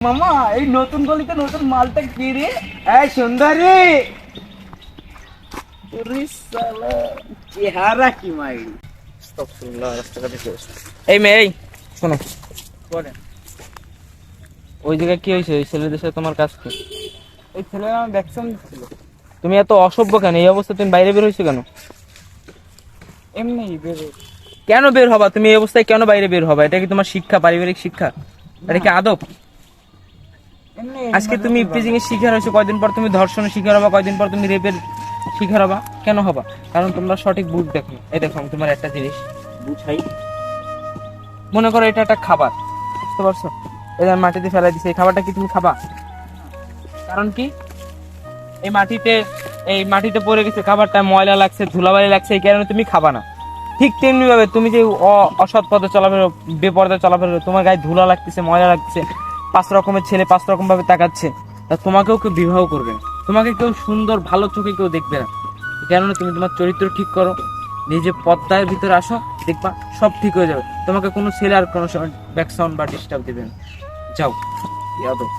মামা এই নতুন গলিতে নতুন মালটা কি রে? এই সুন্দরী! চেহারা কি মাইরি? এই মেয়ে এই শোনো। ওই জায়গায় কি হয়েছে? ওই ছেলেদের সাথে তোমার কাজ কি? ওই ছেলে আমার ভ্যাকসিন ছিল তুমি এত অসভ্য কেন? এই অবস্থা তুমি বাইরে বের হয়েছো কেন? এমনি বেরো কেন বের হবা? তুমি এই অবস্থায় কেন বাইরে বের হবা? এটা কি তোমার শিক্ষা পারিবারিক শিক্ষা? এটা কি আদব? আজকে তুমি ইপটিজিং এর শিকার হয়েছো কয়দিন পর তুমি ধর্ষণের শিকার হবা কয়দিন পর তুমি রেপের শিকার হবা? কেন হবা? কারণ তোমরা সঠিক বুঝ দেখো। এই দেখো তোমার একটা জিনিস বুঝাই। মনে করো এটা একটা খাবার বুঝতে পারছ? এটা মাটিতে ফেলাই দিছি এই খাবারটা কি তুমি খাবা? কারণ কি? এই মাটিতে এই মাটিতে পড়ে গেছে খাবারটা ময়লা লাগছে ধুলাবালি লাগছে এই কারণে তুমি খাবা না। ঠিক তেমনি ভাবে তুমি যে অসৎ পথে চলাফেরো বেপরদে চলাফেরো তোমার গায়ে ধুলা লাগতেছে ময়লা লাগতেছে পাঁচ রকমের ছেলে পাঁচ রকম ভাবে তাকাচ্ছে। তা তোমাকেও কেউ বিবাহ করবে না। তোমাকে কেউ সুন্দর ভালো চোখে কেউ দেখবে না। কারণে তুমি তোমার চরিত্র ঠিক করো। নিজে পদ্মার ভিতরে আসো দেখবা সব ঠিক হয়ে যাবে। তোমাকে কোনো ছেলে আর কোনো সময় ব্যাক সাউন্ড বা ডিস্টার্ব দেবে না। যাও ইয়াদব।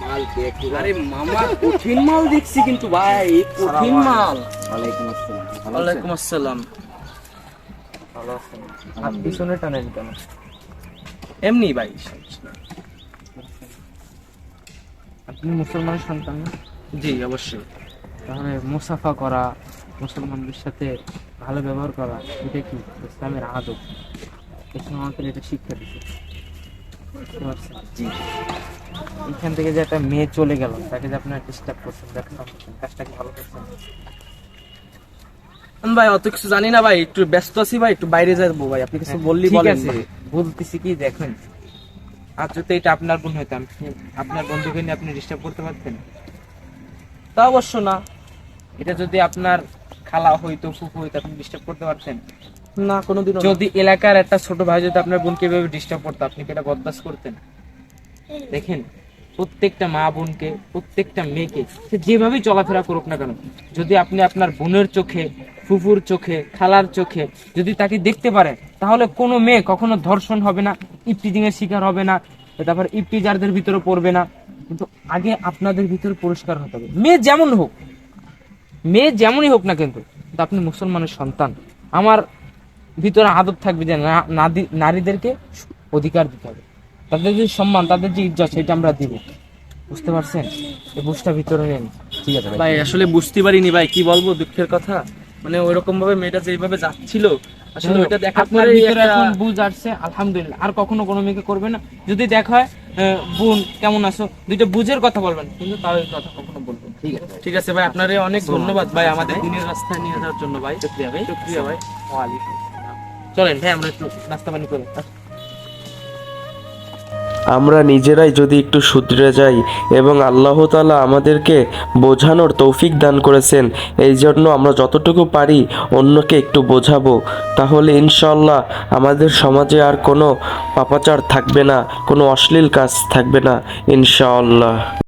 মাল দেখি আরে মামা কঠিন মাল দেখছি কিন্তু ভাই কঠিন মাল। ওয়ালাইকুম আসসালাম। ওয়ালাইকুম আসসালাম। হাত পিছনে টানেন কেন? এমনি ভাই। আপনি মুসলমান সন্তান জি অবশ্যই। তাহলে মুসাফা করা মুসলমানদের সাথে ভালো ব্যবহার করা এটা কি? ইসলামের আদব। ইসলাম আমাদের এটা শিক্ষা দিচ্ছে জি। এখান থেকে যে একটা মেয়ে চলে গেল তাকে যে আপনারা ডিস্টার্ব করছেন দেখেন কাজটা কি ভালো করছেন। ভাই অত কিছু জানি না ভাই একটু ব্যস্ত আছি ভাই একটু বাইরে যাব ভাই আপনি কিছু বললি ঠিক বলেন। বলতেছি কি দেখেন আর যদি এটা আপনার বোন হইতাম আপনার বন্ধুকে নিয়ে আপনি ডিস্টার্ব করতে পারতেন? তা অবশ্য না। এটা যদি আপনার খালা হইতো ফুফু হইতো আপনি ডিস্টার্ব করতে পারতেন? না কোনোদিন যদি এলাকার একটা ছোট ভাই যদি আপনার বোনকে এভাবে ডিস্টার্ব করতো আপনি কি এটা বদমাস করতেন? দেখেন প্রত্যেকটা মা বোনকে প্রত্যেকটা মেয়েকে সে যেভাবেই চলাফেরা করুক না কেন যদি আপনি আপনার বোনের চোখে ফুফুর চোখে, খালার চোখে যদি তাকে দেখতে পারেন তাহলে কোনো মেয়ে কখনো ধর্ষণ হবে না ইপটিজিং এর শিকার হবে না, তারপর ইপটিজারদের ভিতরে পড়বে না। কিন্তু আগে আপনাদের ভিতরে পরিষ্কার হতে হবে। মেয়ে যেমন হোক, মেয়ে যেমনই হোক না কিন্তু আপনি মুসলমানের সন্তান। আমার ভিতরে আদব থাকবে যে নারীদেরকে অধিকার দিতে হবে। তাদের যে সম্মান, তাদের যে ইজ্জত, সেটা আমরা দিব। বুঝতে পারছেন? এই বুঝটা ভিতরে নেন। ঠিক আছে ভাই, আসলে বুঝতে পারিনি ভাই, কি বলব দুঃখের কথা? মানে ওইরকম ভাবে মেয়েটা যেভাবে যাচ্ছিল আসলে ওইটা দেখার পরে এখন বুঝ আসছে আলহামদুলিল্লাহ। আর কখনো কোনো মেয়েকে করবে না। যদি দেখা হয় বোন কেমন আছো? দুইটা বুঝের কথা বলবেন কিন্তু তাও এই কথা কখনো বলবেন ঠিক আছে। ঠিক আছে ভাই আপনারে অনেক ধন্যবাদ ভাই আমাদের। দিনের রাস্তায় নিয়ে যাওয়ার জন্য ভাই। শুক্রিয়া ভাই। শুক্রিয়া ভাই। ওয়ালাইকুম। চলেন ভাই আমরা একটু নাস্তা পানি করি আমরা নিজেরাই যদি একটু শুধরে যাই এবং আল্লাহ তালা আমাদেরকে বোঝানোর তৌফিক দান করেছেন, এই জন্য আমরা যতটুকু পারি অন্যকে একটু বোঝাবো। তাহলে ইনশাল্লাহ আমাদের সমাজে আর কোনো পাপাচার থাকবে না, কোনো অশ্লীল কাজ থাকবে না, ইনশাআল্লাহ।